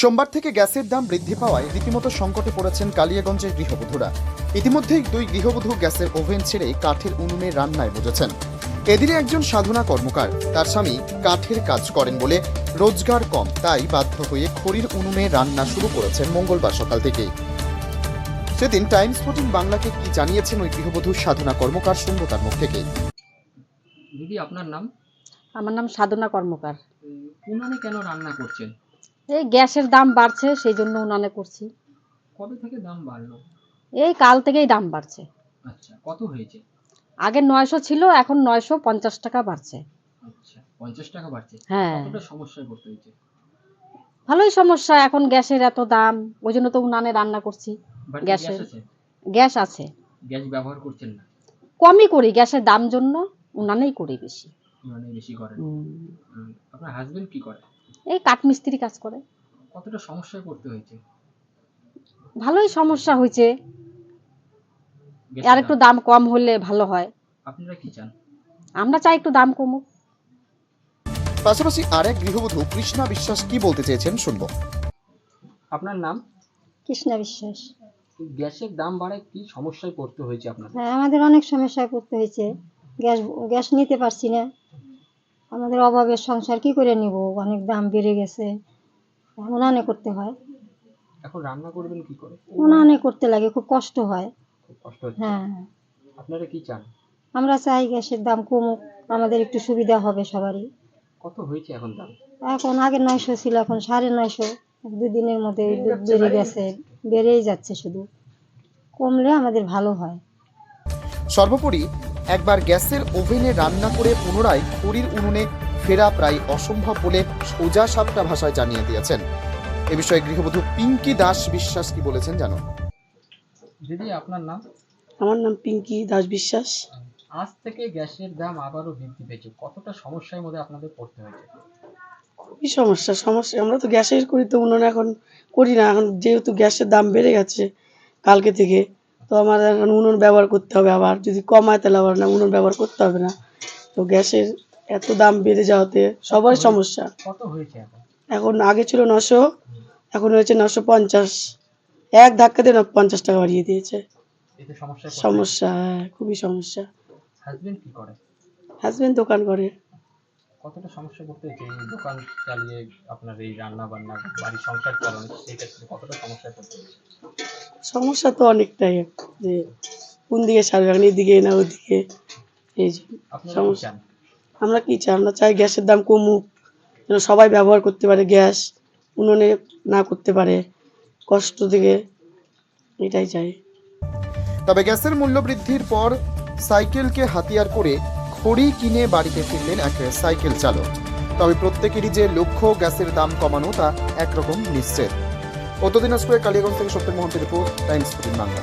সোমবার থেকে গ্যাসের দাম বৃদ্ধি পাওয়ায় রীতিমতো সংকটে পড়েছেন কালিয়াগঞ্জের গৃহবধূরা। ইতিমধ্যেই দুই গৃহবধূ গ্যাসের ওভেন ছেড়ে কাঠের উনুনে রান্নায় বসেছেন এদিনে একজন সাধনা কর্মকার তার স্বামী কাঠের কাজ করেন বলে রোজগার কম তাই বাধ্য হয়ে খড়ির উনুনে রান্না শুরু করেছেন মঙ্গলবার সকাল থেকেই। সেদিন টাইমস ফোর্টিন বাংলাকে কি জানিয়েছেন ওই গৃহবধূ সাধনা কর্মকার শুনব তার মুখ থেকে? দিদি আপনার নাম? আমার নাম সাধনা কর্মকার। উনানে কেন রান্না করছেন? এই গ্যাসের দাম বাড়ছে সেই জন্য উনানে করছি। কবে থেকে দাম বাড়লো? এই কাল থেকেই দাম বাড়ছে। আচ্ছা কত হয়েছে? আগে নয়শো ছিল এখন নয়শো পঞ্চাশ টাকা বাড়ছে। আচ্ছা পঞ্চাশ টাকা বাড়ছে। হ্যাঁ। কতটা সমস্যায় পড়তে হয়েছে? ভালোই সমস্যা এখন গ্যাসের এত দাম ওই জন্য তো উনানে রান্না করছি। গ্যাস গ্যাসের- আছে? গ্যাস আছে। গ্যাস ব্যবহার করছেন না? কমই করি গ্যাসের দাম জন্য উনানেই করি বেশি। মানে বেশি করেন। আপনার হাজবেন্ড কি করে? এই কাঠমিস্ত্রি কাজ করে। কতটা সমস্যায় পড়তে হয়েছে? ভালোই সমস্যা হয়েছে। আর একটু দাম কম হলে ভালো হয়। আপনারা কি চান? আমরা চাই একটু দাম কমুক। পাশাপাশি আরেক গৃহবধূ কৃষ্ণা বিশ্বাস কি বলতে চেয়েছেন শুনব। আপনার নাম? কৃষ্ণা বিশ্বাস। গ্যাসের দাম বাড়ায় কি সমস্যায় পড়তে হয়েছে আপনাদের? হ্যাঁ আমাদের অনেক সমস্যায় পড়তে হয়েছে। গ্যাস গ্যাস নিতে পারছি না। আমাদের অভাবের সংসার কি করে নিব? অনেক দাম বেড়ে গেছে। উনানে করতে হয়। এখন রান্না করবেন কি করে? উনানে করতে লাগে খুব কষ্ট হয়। খুব কষ্ট হচ্ছে। হ্যাঁ। আপনারা কি চান? আমরা চাই গ্যাসের দাম কমুক আমাদের একটু সুবিধা হবে সবারই। কত হয়েছে এখন দাম? এখন আগে নয়শো ছিল এখন সাড়ে নয়শো। দুদিনের মধ্যে বেড়ে গেছে। বেড়েই যাচ্ছে শুধু। কমলে আমাদের ভালো হয়। সর্বোপরি একবার গ্যাসের ওভেনে রান্না করে পুনরায় খড়ির উনুনে ফেরা প্রায় অসম্ভব বলে সোজা সাপটা ভাষায় জানিয়ে দিয়েছেন। এ বিষয়ে গৃহবধূ পিঙ্কি দাস বিশ্বাস কি বলেছেন জানো দিদি আপনার নাম? আমার নাম পিঙ্কি দাস বিশ্বাস। আজ থেকে গ্যাসের দাম আবারও বৃদ্ধি পেয়েছে। কতটা সমস্যার মধ্যে আপনাদের পড়তে হয়েছে? খুবই সমস্যা। সমস্যা আমরা তো গ্যাসের করি তো উনুনে এখন করি না। এখন যেহেতু গ্যাসের দাম বেড়ে গেছে কালকে থেকে তো আমার এখন উনুন ব্যবহার করতে হবে আবার। যদি কমায় তাহলে আবার না উনুন ব্যবহার করতে হবে না। তো গ্যাসের এত দাম বেড়ে যাওয়াতে সবার সমস্যা। কত হয়েছে এখন? আগে ছিল নশো এখন হয়েছে নশো পঞ্চাশ। এক ধাক্কাতে না পঞ্চাশ টাকা বাড়িয়ে দিয়েছে। সমস্যা হ্যাঁ খুবই সমস্যা। হাজবেন্ড দোকান করে। কতটা সমস্যা করতে হয়েছে এই দোকান চালিয়ে আপনার এই রান্না বান্না বাড়ির সংসার চালানো সেই ক্ষেত্রে কতটা সমস্যায় পড়তে হয়েছে সমস্যা তো অনেকটাই যে কোন দিকে সারবে এখন এদিকে না ওদিকে। এই যে সমস্যা। আমরা কি চাই? আমরা চাই গ্যাসের দাম কমুক যেন সবাই ব্যবহার করতে পারে গ্যাস উনুনে না করতে পারে কষ্ট থেকে এটাই চাই। তবে গ্যাসের মূল্য বৃদ্ধির পর সাইকেলকে হাতিয়ার করে খড়ি কিনে বাড়িতে ফিরলেন এক সাইকেল চালক। তবে প্রত্যেকেরই যে লক্ষ্য গ্যাসের দাম কমানো তা একরকম নিশ্চিত। উত্তর দিনাজপুরের কালিয়াগঞ্জ থেকে সত্যের মোহন্তের রিপোর্ট, টাইমস ফোর্টিন বাংলা।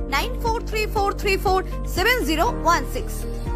9434347016.